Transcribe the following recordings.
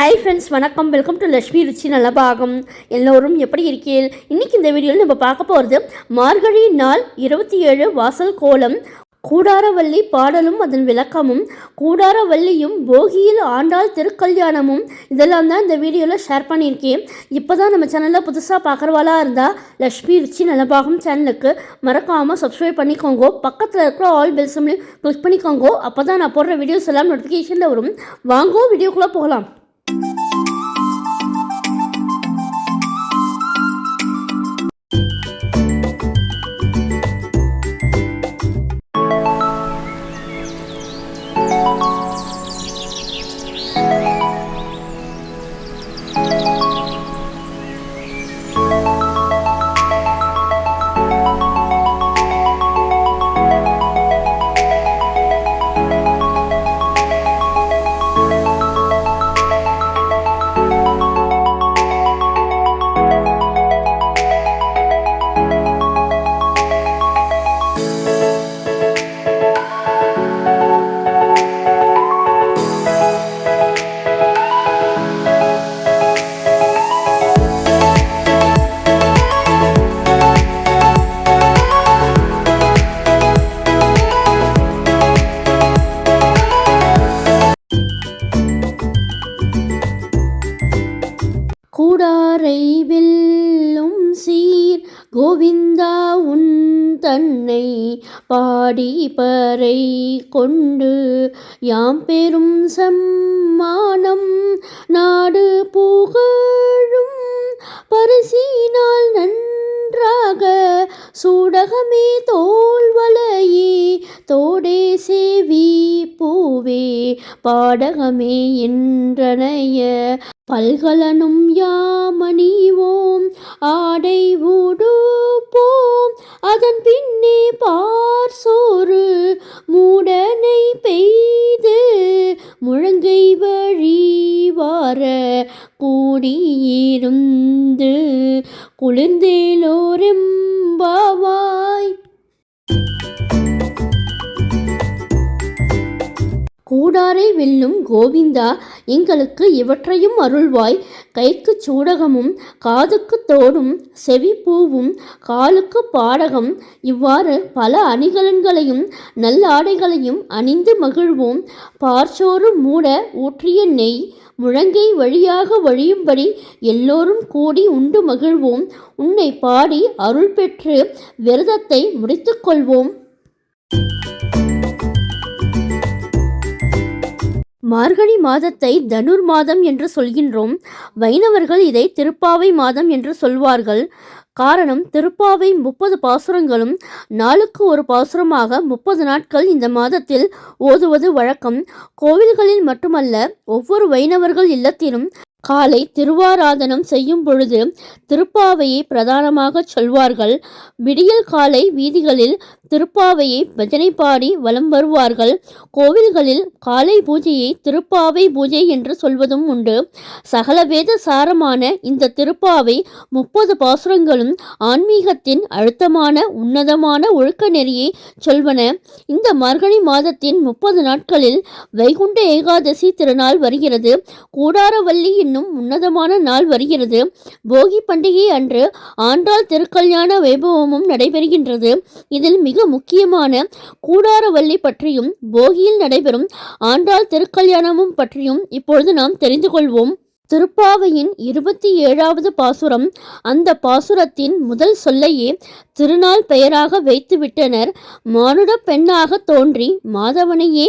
Hi friends வணக்கம். Welcome to Lakshmi Ruchi Nalabagam எல்லோரும் எப்படி இருக்கீள் இன்னைக்கு இந்த வீடியோவில் நம்ம பார்க்க போகிறது மார்கழி நாள் இருபத்தி ஏழு வாசல் கோலம். கூடாரவல்லி பாடலும் அதன் விளக்கமும் கூடாரவல்லியும் போகியில் ஆண்டாள் திருக்கல்யாணமும். இதெல்லாம் தான் இந்த வீடியோவில் ஷேர் பண்ணியிருக்கேன். இப்போ தான் நம்ம சேனலில் புதுசாக பார்க்குறவாளா இருந்தால் லக்ஷ்மி ருச்சி நலபாகம் சேனலுக்கு மறக்காமல் சப்ஸ்கிரைப் பண்ணிக்கோங்க. பக்கத்தில் இருக்கிற ஆல் பெல் சிம்லையும் கிளிக் பண்ணிக்கோங்க. அப்போ தான் நான் போடுற வீடியோஸ் எல்லாம் நோட்டிஃபிகேஷனில் வரும். வாங்கோ வீடியோக்குள்ளே போகலாம். கூடாரை கோவிந்தா உன் தன்னை பாடி பறை கொண்டு யாம் பெரும் சம்மானம் நாடு புகழும் பரிசினால் நன்றாக சூடகமே தோல்வலையே தோடே சேவி பூவே பாடகமே என்றனைய பல்கலனும் யாமணிவோம். ஆடை உடுப்போம். அதன் பின்னே பார் சோறு. மூடனை பெய்து முழங்கை வழிவார கூடியிருந்து குளிர்ந்தேலோரெம்பாவா கூடாரை வெல்லும் கோவிந்தா எங்களுக்கு இவற்றையும் அருள்வாய். கைக்கு சூடகமும் காதுக்கு தோடும் செவிப்பூவும் காலுக்கு பாடகம். இவ்வாறு பல அணிகலன்களையும் நல்லாடைகளையும் அணிந்து மகிழ்வோம். பார்ச்சோறு மூட ஊற்றிய நெய் முழங்கை வழியாக வழியும்படி எல்லோரும் கூடி உண்டு மகிழ்வோம். உன்னை பாடி அருள் பெற்று விரதத்தை முடித்துக்கொள்வோம் மார்கழி மாதத்தை தனுர் மாதம் என்று சொல்கின்றோம். வைணவர்கள் இதை திருப்பாவை மாதம் என்று சொல்வார்கள். காரணம் திருப்பாவை முப்பது பாசுரங்களும் நாளுக்கு ஒரு பாசுரமாக முப்பது நாட்கள் இந்த மாதத்தில் ஓதுவது வழக்கம். கோவில்களில் மட்டுமல்ல ஒவ்வொரு வைணவர்கள் இல்லத்திலும் காலை திருவாராதனம் செய்யும் பொழுது திருப்பாவையை பிரதானமாக சொல்வார்கள். விடியல் காலை வீதிகளில் திருப்பாவையை பஜனை பாடி வலம் வருவார்கள். கோவில்களில் காலை பூஜையை திருப்பாவை பூஜை என்று சொல்வதும் உண்டு. சகல வேத சாரமான இந்த திருப்பாவை முப்பது பாசுரங்களும் ஆன்மீகத்தின் அழுத்தமான உன்னதமான ஒழுக்க நெறியை சொல்வன. இந்த மார்கழி மாதத்தின் முப்பது நாட்களில் வைகுண்ட ஏகாதசி திருநாள் வருகிறது. கூடாரவல்லி என்னும் உன்னதமான நாள் வருகிறது. போகி பண்டிகை அன்று ஆண்டாள் திருக்கல்யாண வைபவமும் நடைபெறுகின்றது. இதில் மிக முக்கியமான கூடாரவல்லி பற்றியும் போகியில் நடைபெறும் ஆண்டாள் திருக்கல்யாணமும் பற்றியும் இப்பொழுது நாம் தெரிந்து கொள்வோம். திருப்பாவையின் இருபத்தி ஏழாவது பாசுரம் அந்த பாசுரத்தின் முதல் சொல்லையே திருநாள் பெயராக வைத்துவிட்டனர். மானுட பெண்ணாக தோன்றி மாதவனையே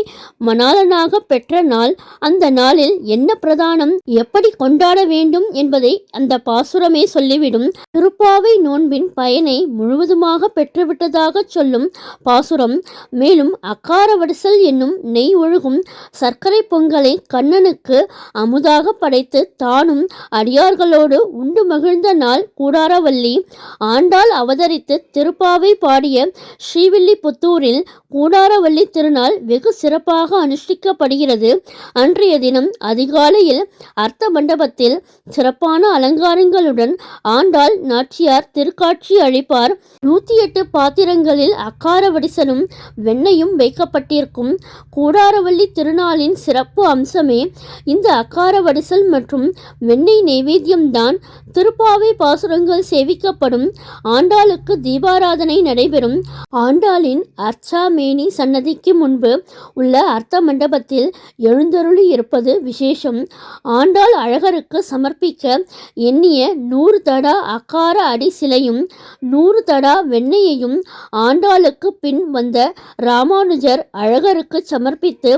மணாளனாக பெற்ற நாள். அந்த நாளில் என்ன பிரதானம்? எப்படி கொண்டாட வேண்டும் என்பதை அந்த பாசுரமே சொல்லிவிடும். திருப்பாவை நோன்பின் பயனை முழுவதுமாக பெற்றுவிட்டதாக சொல்லும் பாசுரம். மேலும் அக்கார வடிசல் என்னும் நெய் ஒழுகும் சர்க்கரை பொங்கலை கண்ணனுக்கு அமுதாக படைத்து தானும் அடியார்களோடு உண்டு மகிழ்ந்த நாள் கூடாரவல்லி. ஆண்டாள் அவதரித்து திருப்பாவை பாடிய ஸ்ரீவில்லிபுத்தூரில் கூடாரவள்ளி திருநாள் வெகு சிறப்பாக அனுஷ்டிக்கப்படுகிறது. அன்றைய தினம் அதிகாலையில் அர்த்த மண்டபத்தில் சிறப்பான அலங்காரங்களுடன் ஆண்டாள் நாச்சியார் திருக்காட்சி அழைப்பார் நூற்றி எட்டு பாத்திரங்களில் அக்கார வடிசனும் வெண்ணையும் வைக்கப்பட்டிருக்கும் கூடாரவள்ளி திருநாளின் சிறப்பு அம்சமே இந்த அக்கார வடிசல் மற்றும் வெண்ணெய் நெய்வேத்தியம்தான். திருப்பாவை பாசுரங்கள் சேவிக்கப்படும் ஆண்டாளுக்கு தீபாராதனை நடைபெறும். ஆண்டாளின் அர்ச்சாமேனி சன்னதிக்கு முன்பு உள்ள அர்த்த மண்டபத்தில் எழுந்தருளி இருப்பது விசேஷம். ஆண்டாள் அழகருக்கு சமர்ப்பிக்க எண்ணிய நூறு தடா அக்கார அடி சிலையும் நூறு தடா வெண்ணெயையும் ஆண்டாளுக்கு பின் வந்த ராமானுஜர் அழகருக்கு சமர்ப்பித்து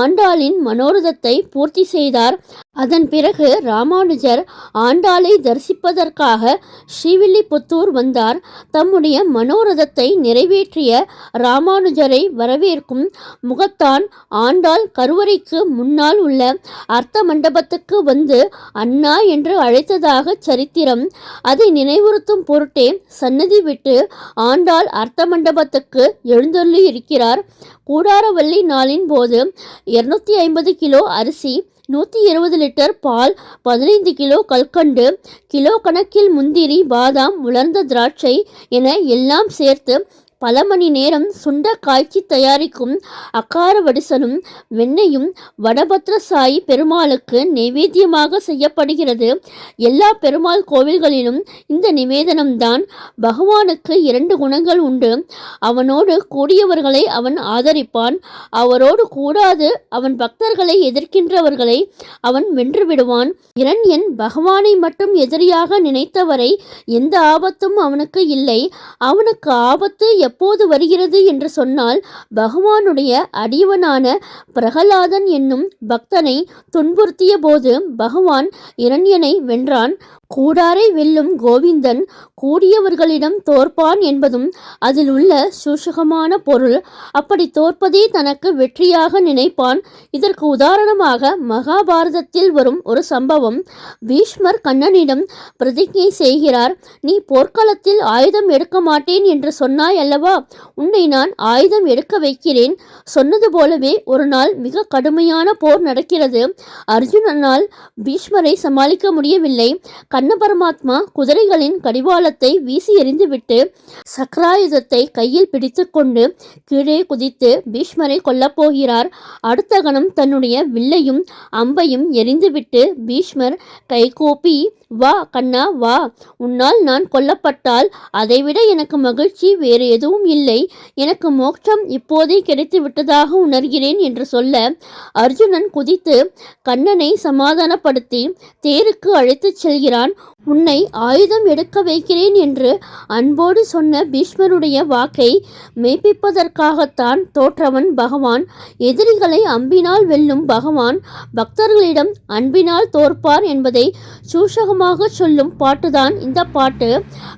ஆண்டாளின் மனோரதத்தை பூர்த்தி செய்தார். அதன் பிறகு ராமானுஜர் ஆண்டாளை தரிசிப்பதற்காக ஸ்ரீவில்லிபுத்தூர் வந்தார். தம்முடைய மனோரதத்தை நிறைவேற்றிய ராமானுஜரை வரவேற்கும் முகத்தான் ஆண்டாள் கருவறைக்கு முன்னால் உள்ள அர்த்த மண்டபத்துக்கு வந்து அண்ணா என்று அழைத்ததாக சரித்திரம். அதை நினைவுறுத்தும் பொருட்டே சன்னதி விட்டு ஆண்டாள் அர்த்த மண்டபத்துக்கு எழுந்தொள்ளி இருக்கிறார் கூடாரவள்ளி நாளின் போது இருநூத்தி ஐம்பது கிலோ அரிசி நூற்றி இருபது லிட்டர் பால் பதினைந்து கிலோ கல்கண்டு கிலோ கணக்கில் முந்திரி பாதாம் உலர்ந்த திராட்சை என எல்லாம் சேர்த்து பல மணி நேரம் சுண்ட காய்ச்சி தயாரிக்கும் அக்கார வடிசலும் வெண்ணையும் வடபத்ரசாயி பெருமாளுக்கு நைவேத்தியமாக செய்யப்படுகிறது. எல்லா பெருமாள் கோவில்களிலும் இந்த நிவேதனம்தான் பகவானுக்கு இரண்டு குணங்கள் உண்டு. அவனோடு கூடியவர்களை அவன் ஆதரிப்பான். அவரோடு கூடாது அவன் பக்தர்களை எதிர்க்கின்றவர்களை அவன் வென்று விடுவான் இரண்யன் பகவானை மட்டும் எதிரியாக நினைத்தவரை எந்த ஆபத்தும் அவனுக்கு இல்லை. அவனுக்கு ஆபத்து எப்போது வருகிறது என்று சொன்னால் பகவானுடைய அடியவனான பிரகலாதன் என்னும் பக்தனை துன்புறுத்திய போது பகவான் இரண்யனை வென்றான். கூடாரை வெல்லும் கோவிந்தன் கூடியவர்களிடம் தோற்பான் என்பதும் அதில் உள்ள சூஷகமான பொருள். அப்படி தோற்பதே தனக்கு வெற்றியாக நினைப்பான். இதற்கு உதாரணமாக மகாபாரதத்தில் வரும் ஒரு சம்பவம். பீஷ்மர் கண்ணனிடம் பிரதிஜை செய்கிறார். நீ போர்க்களத்தில் ஆயுதம் எடுக்க மாட்டேன் என்று சொன்னாய் அல்லவா? உன்னை நான் ஆயுதம் எடுக்க வைக்கிறேன். சொன்னது போலவே ஒரு நாள் மிக கடுமையான போர் நடக்கிறது. அர்ஜுனனால் பீஷ்மரை சமாளிக்க முடியவில்லை. கண்ண பரமாத்மா குதிரைகளின் கடிவாளத்தை வீசி எறிந்துவிட்டு சக்கராயுதத்தை கையில் பிடித்துக்கொண்டு கீழே குதித்து பீஷ்மரை கொல்லப்போகிறார் அடுத்த கணம் தன்னுடைய வில்லையும் அம்பையும் எறிந்துவிட்டு பீஷ்மர் கைகூப்பி வா கண்ணா வா. உன்னால் நான் கொல்லப்பட்டால் அதைவிட எனக்கு மகிழ்ச்சி வேறு எதுவும் இல்லை. எனக்கு மோட்சம் இப்போதே கிடைத்து விட்டதாக உணர்கிறேன் என்று சொல்ல அர்ஜுனன் குதித்து கண்ணனை சமாதானப்படுத்தி தேருக்கு அழைத்துச் செல்கிறான். உன்னை ஆயுதம் எடுக்க வைக்கிறேன் என்று அன்போடு சொன்ன பீஷ்மருடைய வாக்கை மெய்ப்பிப்பதற்காகத்தான் தோற்றவன் பகவான். எதிரிகளை அம்பினால் வெல்லும் பகவான் பக்தர்களிடம் அன்பினால் தோற்பார் என்பதை சூஷகமாக சொல்லும் பாட்டுதான் இந்த பாட்டு.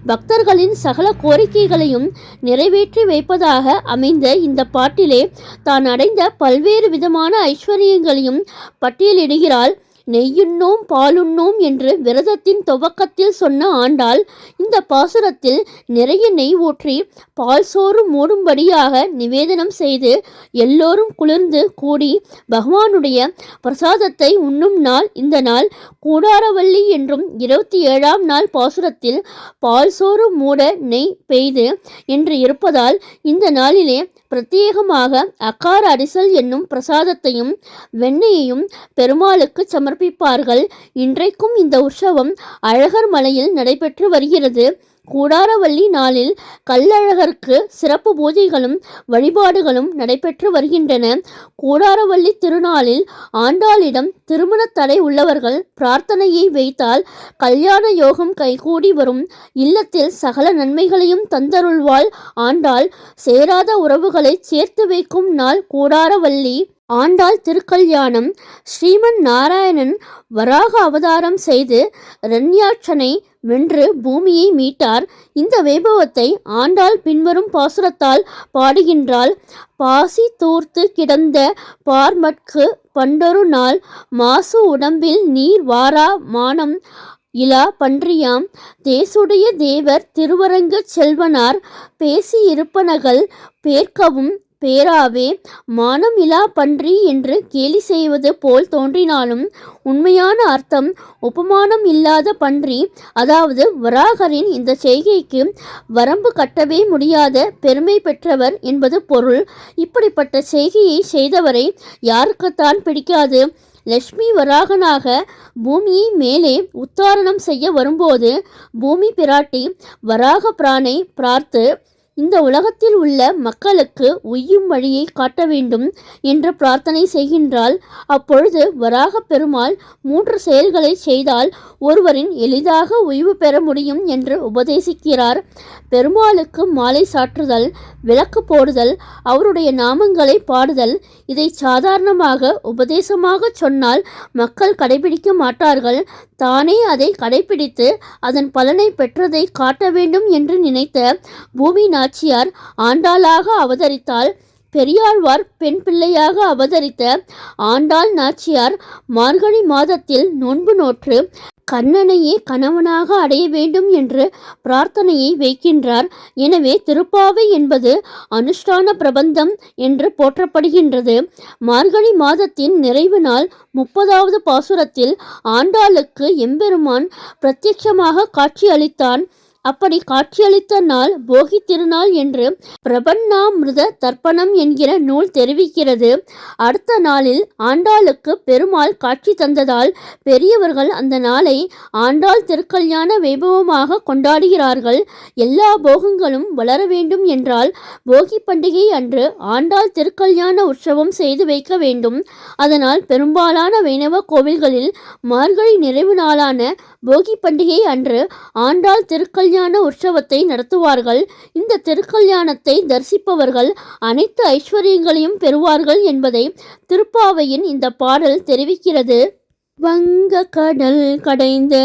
பக்தர்களின் சகல கோரிக்கைகளையும் நிறைவேற்றி வைப்பதாக அமைந்த இந்த பாட்டிலே தான் அடைந்த பல்வேறு விதமான ஐஸ்வர்யங்களையும் பட்டியலிடுகிறாள். நெய்யுண்ணோம் பாலுண்ணோம் என்று விரதத்தின் துவக்கத்தில் சொன்ன ஆண்டாள் இந்த பாசுரத்தில் நிறைய நெய் ஊற்றி பால் சோறு மூடும்படியாக நிவேதனம் செய்து எல்லோரும் குளிர்ந்து கூடி பகவானுடைய பிரசாதத்தை உண்ணும் நாள் இந்த நாள். கூடாரவள்ளி என்றும் இருபத்தி ஏழாம் நாள் பாசுரத்தில் பால் சோறு மூட நெய் பெய்து என்று இருப்பதால் இந்த நாளிலே பிரத்யேகமாக அக்கார அரிசல் என்னும் பிரசாதத்தையும் வெண்ணெயையும் பெருமாளுக்கு சமர்ப்பிப்பார்கள். இன்றைக்கும் இந்த உற்சவம் அழகர் மலையில் நடைபெற்று வருகிறது. கூடாரவள்ளி நாளில் கல்லழகருக்கு சிறப்பு பூஜைகளும் வழிபாடுகளும் நடைபெற்று வருகின்றன. கூடாரவள்ளி திருநாளில் ஆண்டாளிடம் திருமண தடை உள்ளவர்கள் பிரார்த்தனையை வைத்தால் கல்யாண யோகம் கைகூடி வரும். இல்லத்தில் சகல நன்மைகளையும் தந்தருள்வாள். ஆண்டாள் சேராத உறவுகளை சேர்த்து வைக்கும் நாள் கூடாரவள்ளி ஆண்டாள் திருக்கல்யாணம் ஸ்ரீமன் நாராயணன் வராக அவதாரம் செய்து ரண்யாட்சனை வென்று பூமியை மீட்டார். இந்த வைபவத்தை ஆண்டாள் பின்வரும் பாசுரத்தால் பாடுகின்றாள். பாசி தூர்த்து கிடந்த பார்மட்கு பண்டொரு நாள் மாசு உடம்பில் நீர் வாரா மானம் இலா பன்றியாம். தேசுடைய தேவர் திருவரங்கு செல்வனார் பேசியிருப்பனகள் பேர்க்கவும் பேராவே மானம் பன்றி என்று கேலி செய்வது போல் தோன்றினாலும் உண்மையான அர்த்தம் உபமானம் இல்லாத பன்றி அதாவது வராகரின் இந்த செய்கைக்கு வரம்பு கட்டவே முடியாத பெருமை பெற்றவர் என்பது பொருள். இப்படிப்பட்ட செய்கையை செய்தவரை யாருக்குத்தான் பிடிக்காது. லட்சுமி வராகனாக பூமியை மேலே உத்தாரணம் செய்ய வரும்போது பூமி பிராட்டி வராக பிரானை பிரார்த்து இந்த உலகத்தில் உள்ள மக்களுக்கு உய்யும் வழியை காட்ட வேண்டும் என்று பிரார்த்தனை செய்கின்றாள். அப்பொழுது வராகப் பெருமாள் மூன்று செயல்களை செய்தால் ஒருவரின் எளிதாக உய்வு பெற முடியும் என்று உபதேசிக்கிறார். பெருமாளுக்கு மாலை சாற்றுதல் விளக்கு போடுதல் அவருடைய நாமங்களை பாடுதல் இதை சாதாரணமாக உபதேசமாக சொன்னால் மக்கள் கடைபிடிக்க மாட்டார்கள். தானே அதை கடைபிடித்து அதன் பலனை பெற்றதை காட்ட வேண்டும் என்று நினைத்த பூமி நாச்சியார் ஆண்டாளாக அவதரித்தால் பெரியாழ்வார் பெண் பிள்ளையாக அவதரித்த ஆண்டாள் நாச்சியார் மார்கழி மாதத்தில் நோன்பு நோற்று கண்ணனையே கணவனாக அடைய வேண்டும் என்று பிரார்த்தனையை வைக்கின்றார். எனவே திருப்பாவை என்பது அனுஷ்டான பிரபந்தம் என்று போற்றப்படுகின்றது. மார்கழி மாதத்தின் நிறைவு நாள் முப்பதாவது பாசுரத்தில் ஆண்டாளுக்கு எம்பெருமான் பிரத்யட்சமாக காட்சியளித்தான். அப்படி காட்சியளித்த நாள் போகி திருநாள் என்று பிரபன்னாமிருத தர்ப்பணம் என்கிற நூல் தெரிவிக்கிறது. அடுத்த நாளில் ஆண்டாளுக்கு பெருமாள் காட்சி தந்ததால் பெரியவர்கள் அந்த நாளை ஆண்டாள் திருக்கல்யாண வைபவமாக கொண்டாடுகிறார்கள். எல்லா போகங்களும் வளர வேண்டும் என்றால் போகி பண்டிகை அன்று ஆண்டாள் திருக்கல்யாண உற்சவம் செய்து வைக்க வேண்டும். அதனால் பெரும்பாலான வைணவ கோவில்களில் மார்கழி நிறைவு நாளான போகி பண்டிகை அன்று ஆண்டாள் திருக்கல்யாண உற்சவத்தை நடத்துவார்கள். இந்த திருக்கல்யாணத்தை தரிசிப்பவர்கள் அனைத்து ஐஸ்வர்யங்களையும் பெறுவார்கள் என்பதை திருப்பாவையின் இந்த பாடல் தெரிவிக்கிறது. வங்க கடல் கடைந்த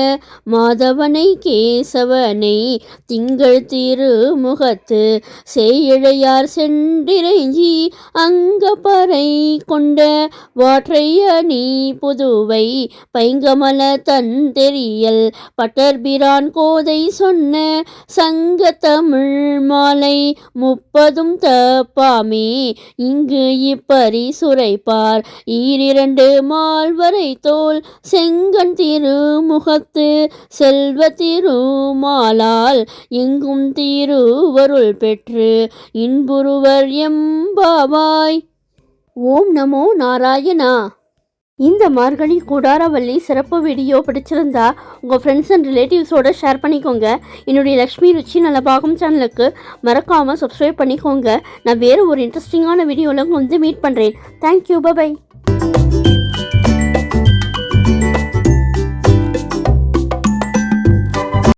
மாதவனை கேசவனை திங்கள் திருமுகத்து சேயிழையார் சென்றிறைஞ்சி அங்கப்பறை கொண்ட வாற்றைய நீ புதுவை பைங்கமல தன் தெரியல் பட்டர்பிரான் கோதை சொன்ன சங்க தமிழ் மாலை முப்பதும் தப்பாமே இங்கு இப்பரி சுரைப்பார் ஈரிரண்டு மால்வரை தோல் செங்கன் திருமுகத்து செல்வ திருமாலால் எங்கும் திருவருள் பெற்று இன்புருவர் எம்பாவாய். ஓம் நமோ நாராயணா. இந்த மார்கழி கூடாரவள்ளி சிறப்பு வீடியோ பிடிச்சிருந்தா உங்கள் ஃப்ரெண்ட்ஸ் அண்ட் ரிலேட்டிவ்ஸோடு ஷேர் பண்ணிக்கோங்க. என்னுடைய லக்ஷ்மி ருச்சி நலபாகம் சேனலுக்கு மறக்காமல் சப்ஸ்கிரைப் பண்ணிக்கோங்க. நான் வேறு ஒரு இன்ட்ரெஸ்டிங்கான வீடியோவில் வந்து மீட் பண்ணுறேன் தேங்க்யூ பபாய்